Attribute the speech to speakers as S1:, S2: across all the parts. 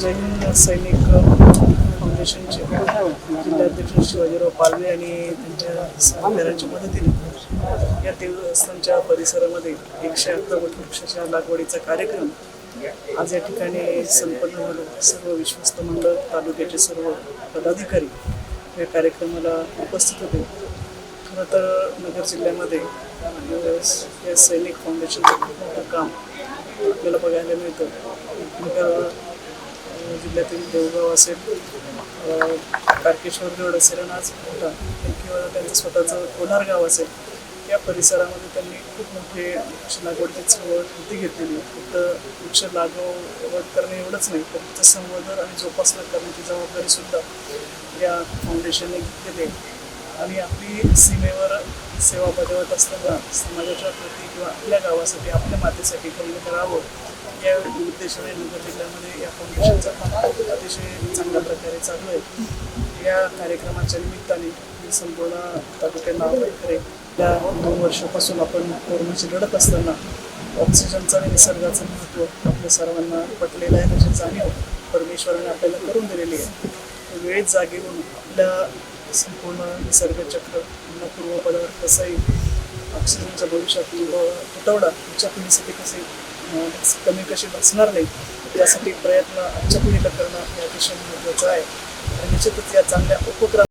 S1: जैन सैनिक फाउंडेशनचे जिल्हाध्यक्ष शिवाजीराव पालवे आणि त्यांच्या सहकाऱ्यांच्या मदतीने या देवस्थानच्या परिसरामध्ये एकशे अकरा वृक्षाच्या लागवडीचा कार्यक्रम आज या ठिकाणी संपन्न झालं. सर्व विश्वस्त मंडळ तालुक्याचे सर्व पदाधिकारी या कार्यक्रमाला उपस्थित होते. खरं तर नगर जिल्ह्यामध्ये या सैनिक फाउंडेशनचं खूप मोठं काम आपल्याला बघायला मिळतं. नगर जिल्ह्यातील देवगाव असेल कारकेश्वर तारकेश्वर असेल आणि आज मोठा किंवा त्यांचं स्वतःचं कोणार गाव असेल या परिसरामध्ये त्यांनी खूप मोठे वृक्ष लागवडीची चळवळ कृती घेतलेली फक्त वृक्ष लागवड करणे एवढंच नाही तर त्याचं संवर्धन आणि जोपासना करण्याची जबाबदारी सुद्धा या फाउंडेशनने घेतलेली आहे. आणि आपली सीमेवर सेवा बजावत असताना समाजाच्या प्रती किंवा आपल्या गावासाठी आपल्या मातेसाठी काही करावं या उद्देशाने नगर जिल्ह्यामध्ये या फाउंडेशनचा काम अतिशय चांगल्या प्रकारे चालू आहे. या कार्यक्रमाच्या निमित्ताने मी संपूर्ण तालुक्यात नाव करे या दोन वर्षापासून आपण कोरोनाशी लढत असताना ऑक्सिजनचं आणि निसर्गाचं महत्त्व आपल्या सर्वांना पटलेलं आहे त्याची जाणीव परमेश्वराने आपल्याला करून दिलेली आहे. वेळेत जागेवरून आपल्या संपूर्ण निसर्गचक्र पुन्हा पूर्वपदावर कसं येईल ऑक्सिजनच्या भविष्यात तुटवडा पुढच्या पिढीसाठी कसे येईल कमी कशी बसणार नाही यासाठी प्रयत्न आजच्या पिढीला करणं हे अतिशय महत्त्वाचं आहे. आणि निश्चितच या चांगल्या उपक्रम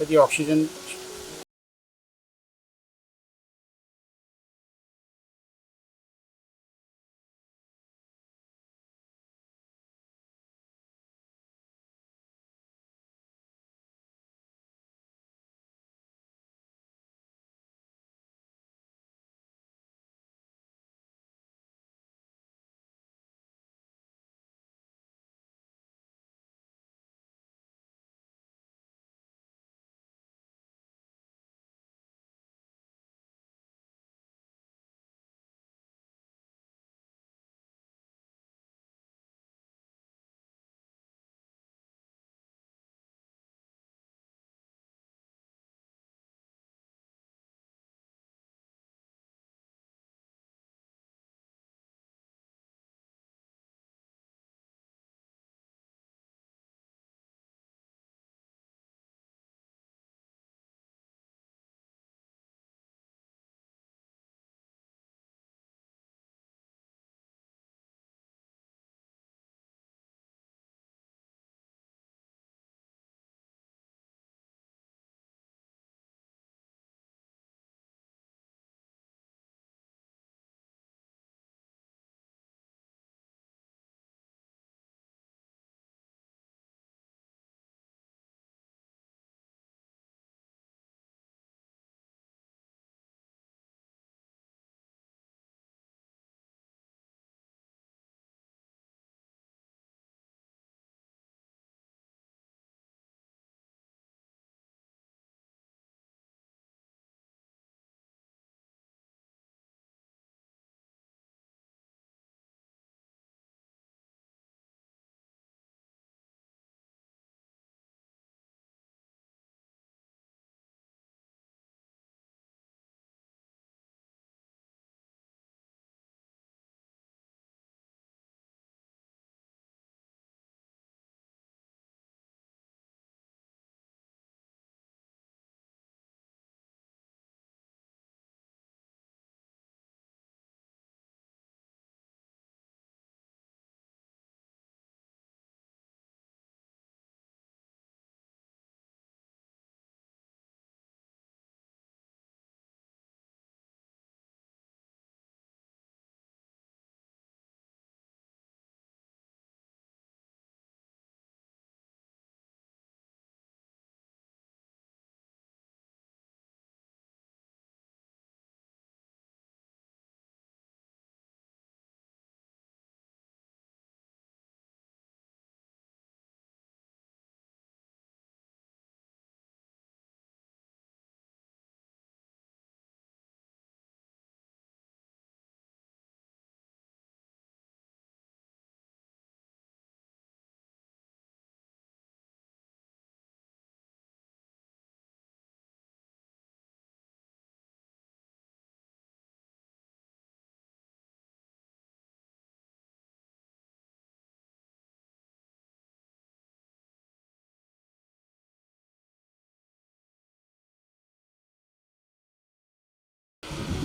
S2: कधी ऑक्सिजन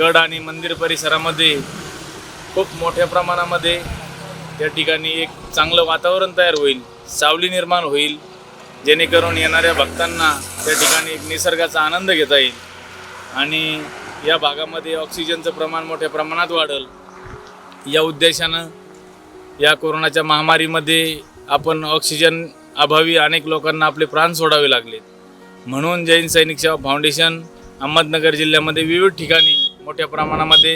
S2: गड आणि मंदिर परिसरामध्ये खूप मोठ्या प्रमाणामध्ये त्या ठिकाणी एक चांगलं वातावरण तयार होईल सावली निर्माण होईल जेणेकरून येणाऱ्या भक्तांना त्या ठिकाणी एक निसर्गाचा आनंद घेता येईल. आणि या भागामध्ये ऑक्सिजनचं प्रमाण मोठ्या प्रमाणात वाढेल. या उद्देशानं या कोरोनाच्या महामारीमध्ये आपण ऑक्सिजन अभावी अनेक लोकांना आपले प्राण सोडावे लागले म्हणून जैन सैनिक सेवा फाउंडेशन अहमदनगर जिल्ह्यामध्ये विविध ठिकाणी मोठ्या प्रमाणामध्ये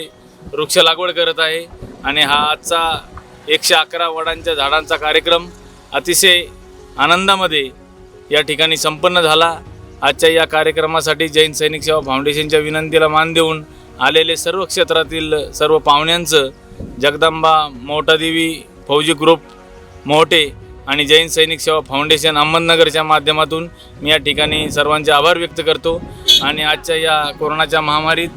S2: वृक्ष लागवड करत आहे आणि हा आजचा एकशे अकरा वडांच्या झाडांचा कार्यक्रम अतिशय आनंदामध्ये या ठिकाणी संपन्न झाला. आजच्या या कार्यक्रमासाठी जैन सैनिक सेवा फाउंडेशनच्या विनंतीला मान देऊन आलेले सर्व क्षेत्रातील सर्व पाहुण्यांचं जगदंबा मोठादेवी फौजी ग्रुप मोहटे आणि जैन सैनिक सेवा फाउंडेशन अहमदनगरच्या माध्यमातून मी या ठिकाणी सर्वांचे आभार व्यक्त करतो. आणि आजच्या या कोरोनाच्या महामारीत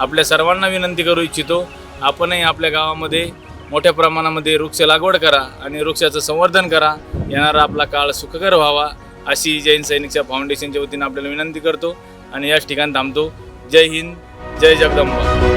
S2: आपल्या सर्वांना विनंती करू इच्छितो आपणही आपल्या गावामध्ये मोठ्या प्रमाणामध्ये वृक्ष लागवड करा आणि वृक्षाचं संवर्धन करा. येणारा आपला काळ सुखकर व्हावा अशी जैन सैनिकच्या फाउंडेशनच्या वतीनं आपल्याला विनंती करतो. आणि याच ठिकाणी थांबतो. जय हिंद जय जगदंबा.